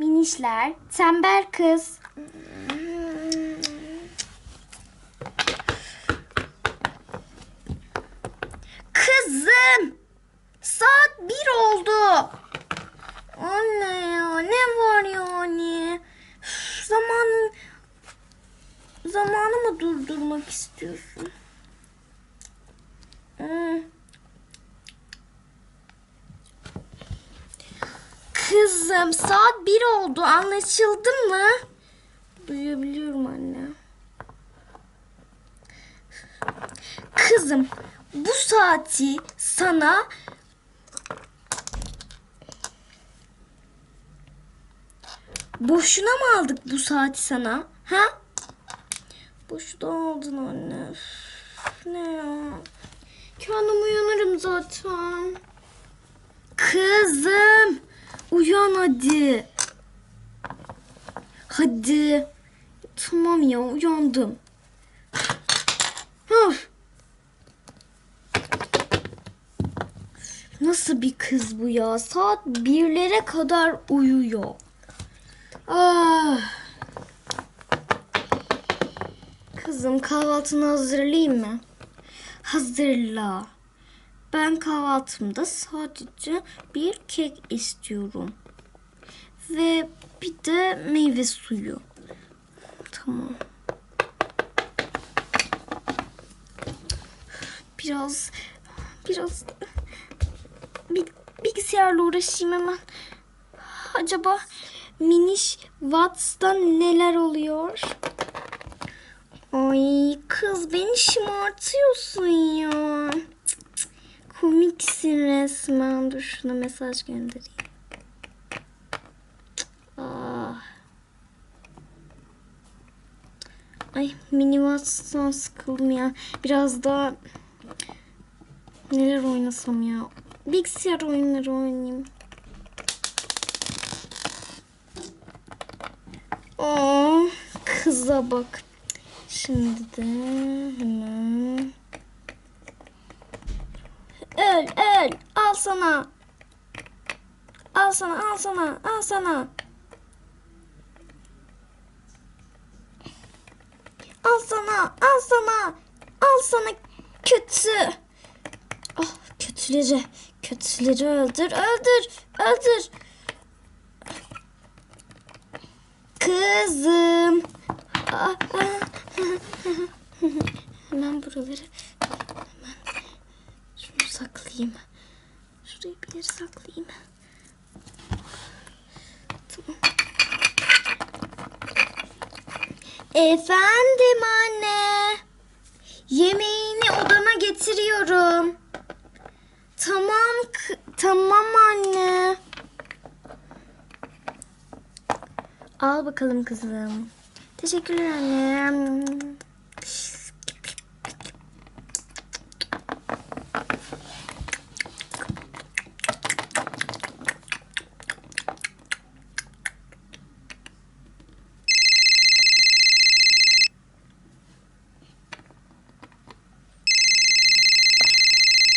Minişler, tembel kız. Kızım! Saat bir oldu. Anne ya ne var yani? Üf, Zaman zamanı mı durdurmak istiyorsun? Hmm. Kızım saat bir oldu anlaşıldı mı? Duyabiliyorum anne. Kızım bu saati sana Boşuna mı aldık bu saati sana? Ha? Boşuna aldın anne. Üf, ne ya? Kendim uyanırım zaten. Kızım. Uyan hadi. Hadi. Tamam ya uyandım. Of. Nasıl bir kız bu ya? Saat birlere kadar uyuyor. Ah. Kızım kahvaltını hazırlayayım mı? Hazırla. Ben kahvaltımda sadece bir kek istiyorum. Ve bir de meyve suyu. Tamam. Biraz biraz bir bilgisayarla uğraşayım hemen. Acaba Miniş Watts'ta neler oluyor? Ay kız beni şımartıyorsun ya. Komiksin resmen. Dur şuna mesaj göndereyim. Ah. Ay mini Watts'tan sıkıldım ya. Biraz daha neler oynasam ya. Bilgisayar oyunları oynayayım. Aa, kıza bak. Şimdi de hemen. Öl öl al sana. Al sana al sana al sana. Al sana al sana al sana kötü. Ah kötüleri kötüleri öldür öldür öldür. Kızım. Ah, ah. Buraları hemen şunu saklayayım. Şurayı bir yere saklayayım. Tamam. Efendim anne. Yemeğini odana getiriyorum. Tamam, tamam anne. Al bakalım kızım. Teşekkürler anne.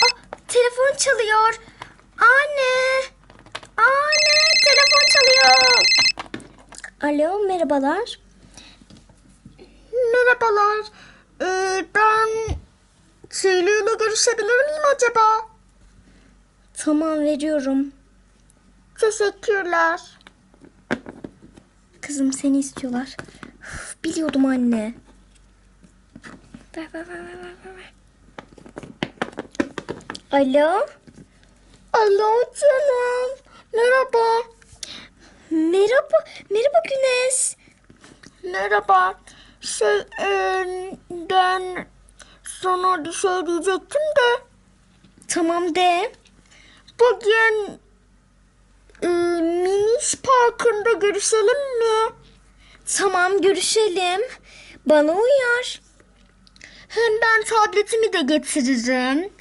Ah, telefon çalıyor. Anne. Anne, telefon çalıyor. Alo, merhabalar. Merhabalar. Ee, ben Şeyli ile görüşebilir miyim acaba? Tamam, veriyorum. Teşekkürler. Kızım seni istiyorlar. Üf, Biliyordum anne. Ver, ver, ver, ver, ver, ver, ver. Alo? Alo canım. Merhaba. Merhaba. Merhaba Güneş. Merhaba. Şey e, ben sana bir şey diyecektim de. Tamam de. Bugün e, Miniş Parkı'nda görüşelim mi? Tamam görüşelim. Bana uyar. Hem ben tabletimi de getiririm.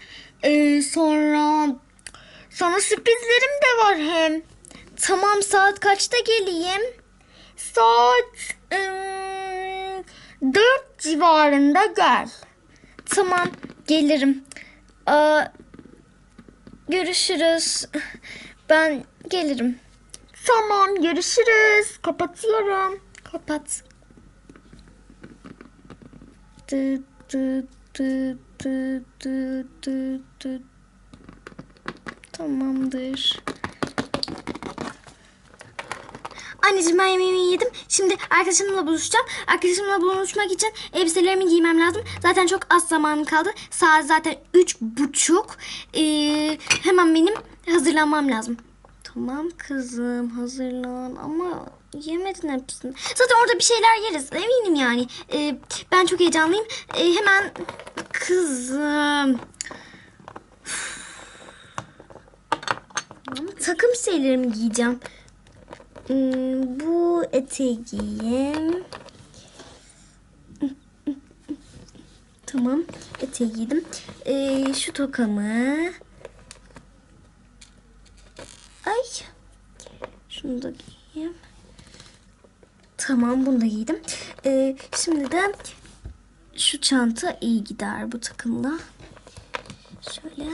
Ee, sonra sana sürprizlerim de var hem. Tamam saat kaçta geleyim? Saat 4 civarında gel. Tamam gelirim. Aa, görüşürüz. Ben gelirim. Tamam görüşürüz. Kapatıyorum. Kapat. Dı dı dı dı dı dı dı. Tamamdır. Anneciğim ben yemeğimi yedim. Şimdi arkadaşımla buluşacağım. Arkadaşımla buluşmak için elbiselerimi giymem lazım. Zaten çok az zamanım kaldı. Saat zaten üç buçuk. Ee, hemen benim hazırlanmam lazım. Tamam kızım hazırlan ama yemedin hepsini. Zaten orada bir şeyler yeriz eminim yani. Ee, ben çok heyecanlıyım. Ee, hemen kızım. Ama takım şeylerimi giyeceğim. Hmm, bu eteği giyeyim. Tamam eteği giydim. Ee, şu tokamı. Ay. Şunu da giyeyim. Tamam bunu da giydim. Ee, şimdi de şu çanta iyi gider bu takımla. Şöyle.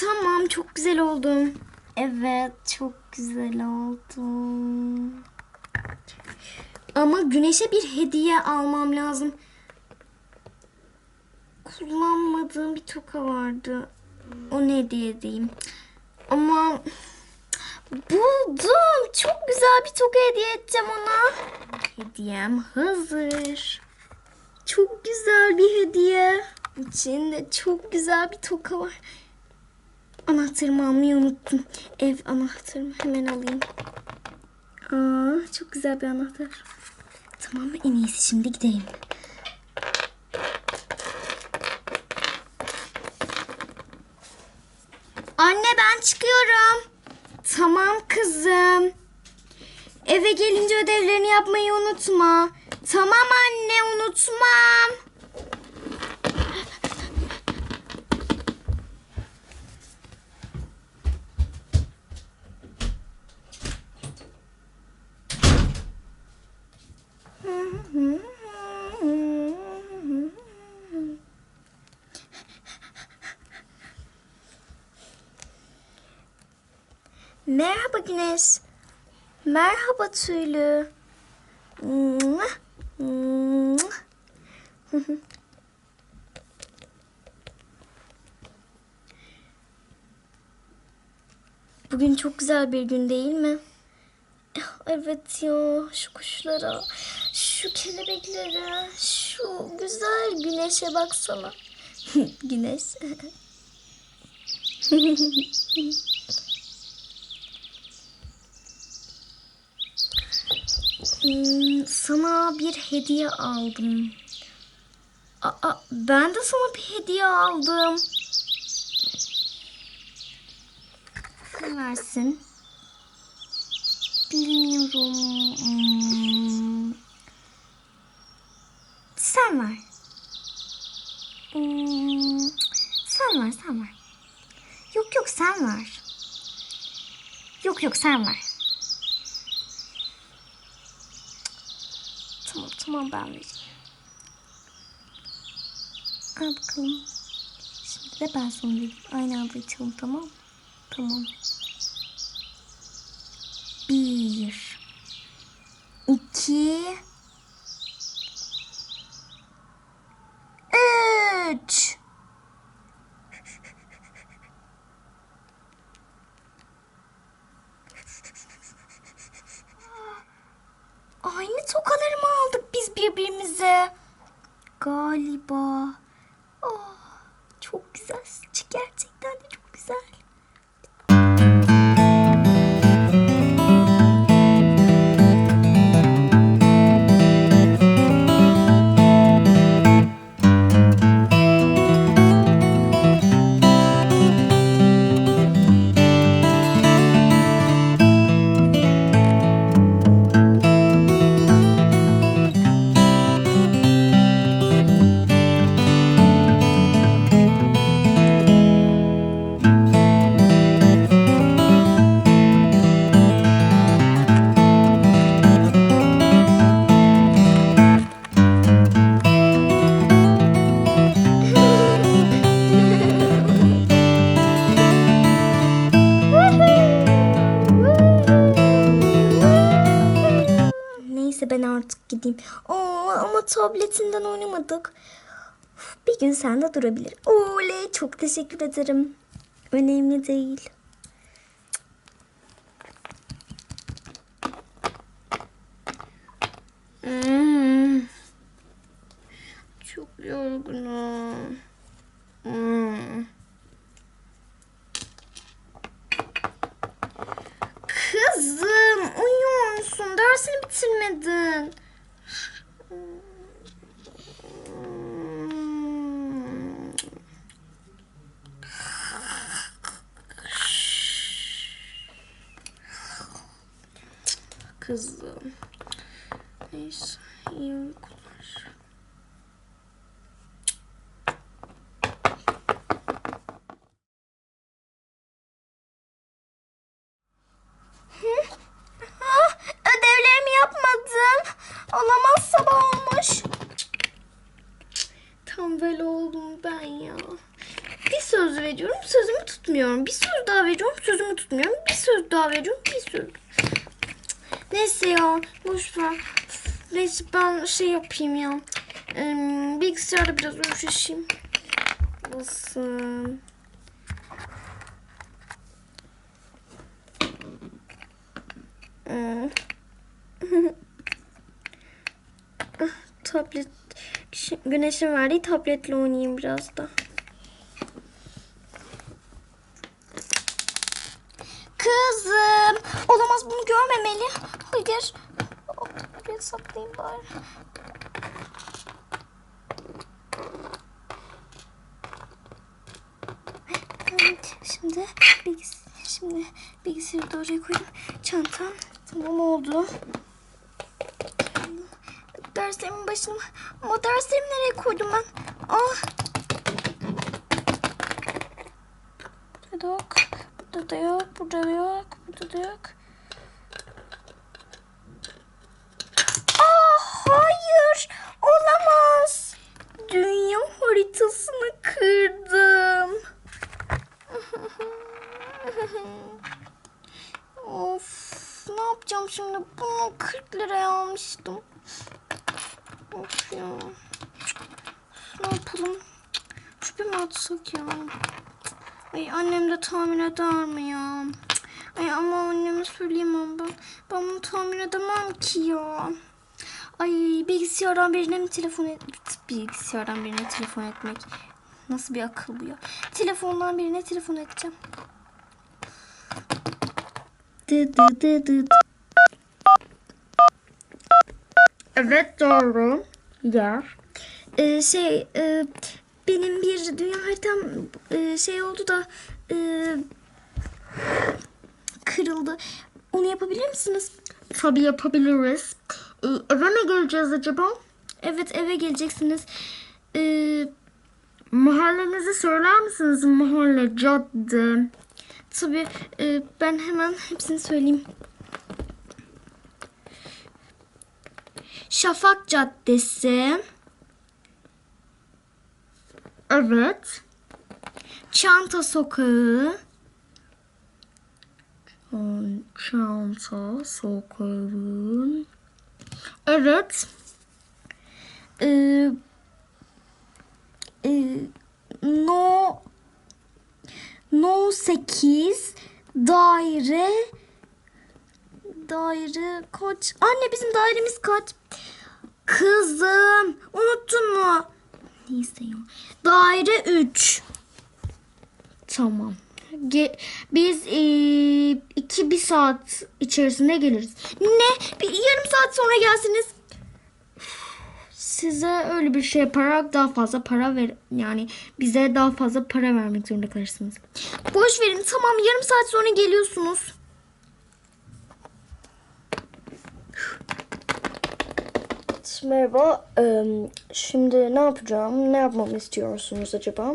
Tamam çok güzel oldum. Evet çok güzel oldum. Ama güneşe bir hediye almam lazım. Kullanmadığım bir toka vardı. O ne hediye edeyim. Ama buldum. Çok güzel bir toka hediye edeceğim ona. Hediyem hazır. Çok güzel bir hediye. İçinde çok güzel bir toka var. Anahtarımı almayı unuttum. Ev anahtarımı hemen alayım. Aa, çok güzel bir anahtar. Tamam en iyisi şimdi gidelim. Anne ben çıkıyorum. Tamam kızım. Eve gelince ödevlerini yapmayı unutma. Tamam anne unutmam. Güneş. Merhaba Tüylü. Bugün çok güzel bir gün değil mi? Evet ya şu kuşlara, şu kelebeklere, şu güzel güneşe baksana. Güneş. sana bir hediye aldım. Aa, ben de sana bir hediye aldım. Ne versin? Bilmiyorum. Hmm. Sen ver. Hmm, Sen ver, sen ver. Yok yok sen ver. Yok yok sen ver. Tamam ben vereyim. Al bakalım. Şimdi de ben sana vereyim. Aynı anda açalım tamam? Tamam. Bir. iki, ben artık gideyim. Aa, ama tabletinden oynamadık. Bir gün sende durabilir. Oley çok teşekkür ederim. Önemli değil. Hmm. Çok yorgunum. Hmm. Kızım uyuyor musun? Dersini bitirmedin. Kızım. Neyse iyi uykular. Ah, ödevlerimi yapmadım. Olamaz sabah olmuş. Tam böyle oldum ben ya. Bir söz veriyorum sözümü tutmuyorum. Bir söz daha veriyorum sözümü tutmuyorum. Bir söz daha veriyorum bir söz. Neyse ya boş ver. Neyse ben şey yapayım ya. Ee, bilgisayarda biraz uğraşayım. Nasıl? Ah, Tablet güneşin verdiği tabletle oynayayım biraz da. Kızım, olamaz bunu görmemeli. Hayır. Buraya saklayayım bari. Evet, şimdi bilgis şimdi bilgisayarı da oraya koydum. Çantam tamam oldu. Derslerimin başına ama derslerimi nereye koydum ben? Ah. Yok. Burada da yok. Burada da yok. Burada da yok. Ah hayır. Olamaz. Dünya haritasını kırdım. of. Ne yapacağım şimdi? Bunu 40 liraya almıştım. Of ya. Ne yapalım? Şüphe mi atsak ya? Ay annem de tahmin eder mi ya? Ay ama anneme söyleyemem ben. Ben bunu tahmin edemem ki ya. Ay bilgisayardan birine mi telefon et... Bilgisayardan birine telefon etmek. Nasıl bir akıl bu ya? Telefondan birine telefon edeceğim. Dı dı dı dı. Evet doğru. Ya. Ee, şey e, benim bir dünya haritam e, şey oldu da e, kırıldı. Onu yapabilir misiniz? Tabii yapabiliriz. Ee, eve mi geleceğiz acaba? Evet eve geleceksiniz. Ee, mahallenizi söyler misiniz? Mahalle, cadde. Tabii e, ben hemen hepsini söyleyeyim. Şafak Caddesi. Evet. Çanta Sokağı. Çanta Sokağı. Evet. Ee, e, no No 8 daire daire kaç? Anne bizim dairemiz kaç? Kızım unuttun mu? Neyse ya. Daire 3. Tamam. Ge- biz e, iki bir saat içerisinde geliriz. Ne? Bir yarım saat sonra gelsiniz. Size öyle bir şey yaparak daha fazla para ver yani bize daha fazla para vermek zorunda kalırsınız. Boş verin tamam yarım saat sonra geliyorsunuz. Merhaba. Eee, Şimdi ne yapacağım? Ne yapmamı istiyorsunuz acaba?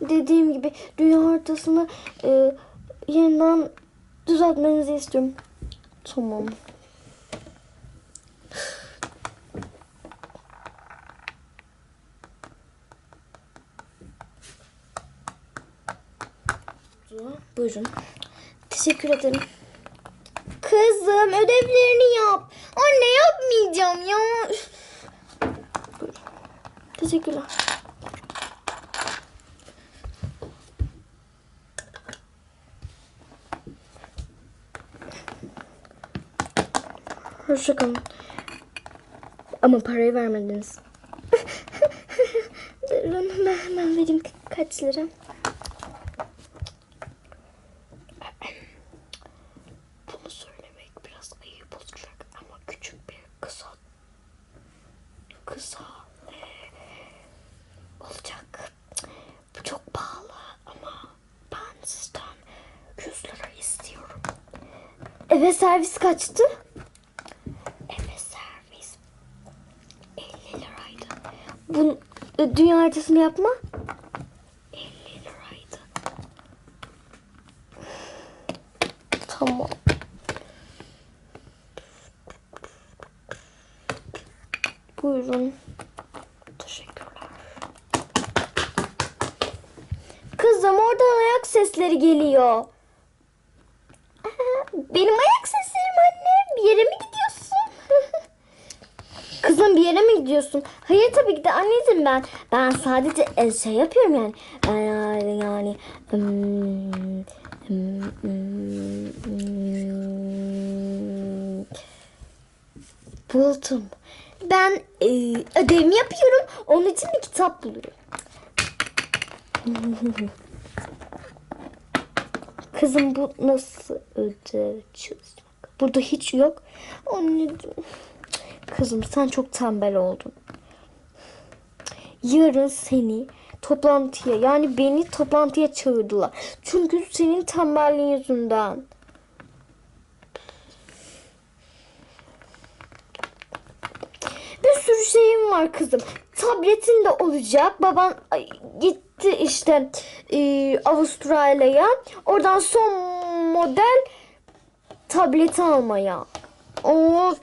Dediğim gibi dünya haritasını eee, yeniden düzeltmenizi istiyorum. Tamam. Buyurun. Teşekkür ederim. Kızım ödevlerini yap. Anne yapmayacağım ya. Teşekkürler. Hoşçakalın. Ama parayı vermediniz. Durun ben hemen vereyim ka- kaç lira. Bunu söylemek biraz ayıp olacak ama küçük bir kısa kısa olacak. Bu çok pahalı ama ben sizden 100 lira istiyorum. Eve servis kaçtı? Eve servis 50 liraydı. Bu e, dünya haritasını yapma. 50 liraydı. Tamam. Buyurun. Teşekkürler. Kızım oradan ayak sesleri geliyor. Benim ayak seslerim anne. Bir yere mi gidiyorsun? Kızım gidiyorsun? Hayır tabii ki de anneciğim ben. Ben sadece e, şey yapıyorum yani. Ben yani, yani buldum. Ben e, ödevimi yapıyorum. Onun için bir kitap buluyorum. Kızım bu nasıl ödev çalışmak? Burada hiç yok. Anneciğim. Kızım sen çok tembel oldun. Yarın seni toplantıya yani beni toplantıya çağırdılar. Çünkü senin tembelliğin yüzünden. Bir sürü şeyim var kızım. Tabletin de olacak. Baban ay, gitti işte e, Avustralya'ya. Oradan son model tableti almaya. Of.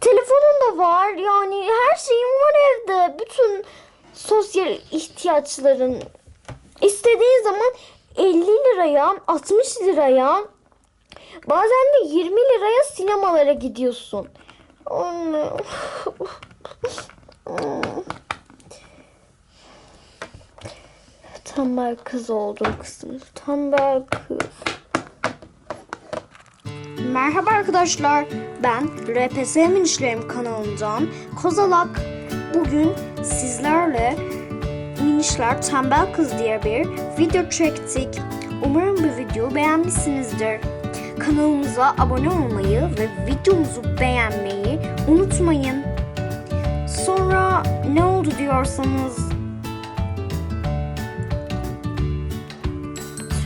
Telefonun da var. Yani her şeyin var evde. Bütün sosyal ihtiyaçların istediğin zaman 50 liraya, 60 liraya, bazen de 20 liraya sinemalara gidiyorsun. Anne. Tembel kız oldum kızım. Tembel kız. Merhaba arkadaşlar. Ben RPS Minişlerim kanalından Kozalak. Bugün sizlerle Minişler Tembel Kız diye bir video çektik. Umarım bu videoyu beğenmişsinizdir. Kanalımıza abone olmayı ve videomuzu beğenmeyi unutmayın. Sonra ne oldu diyorsanız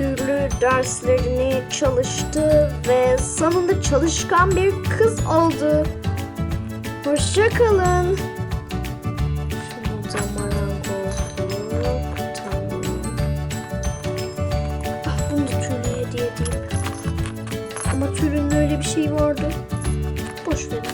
türlü derslerini çalıştı ve sonunda çalışkan bir kız oldu. Hoşçakalın. Marangozluk, tamam. Ah. Ama türün öyle bir şey vardı. Boş verin.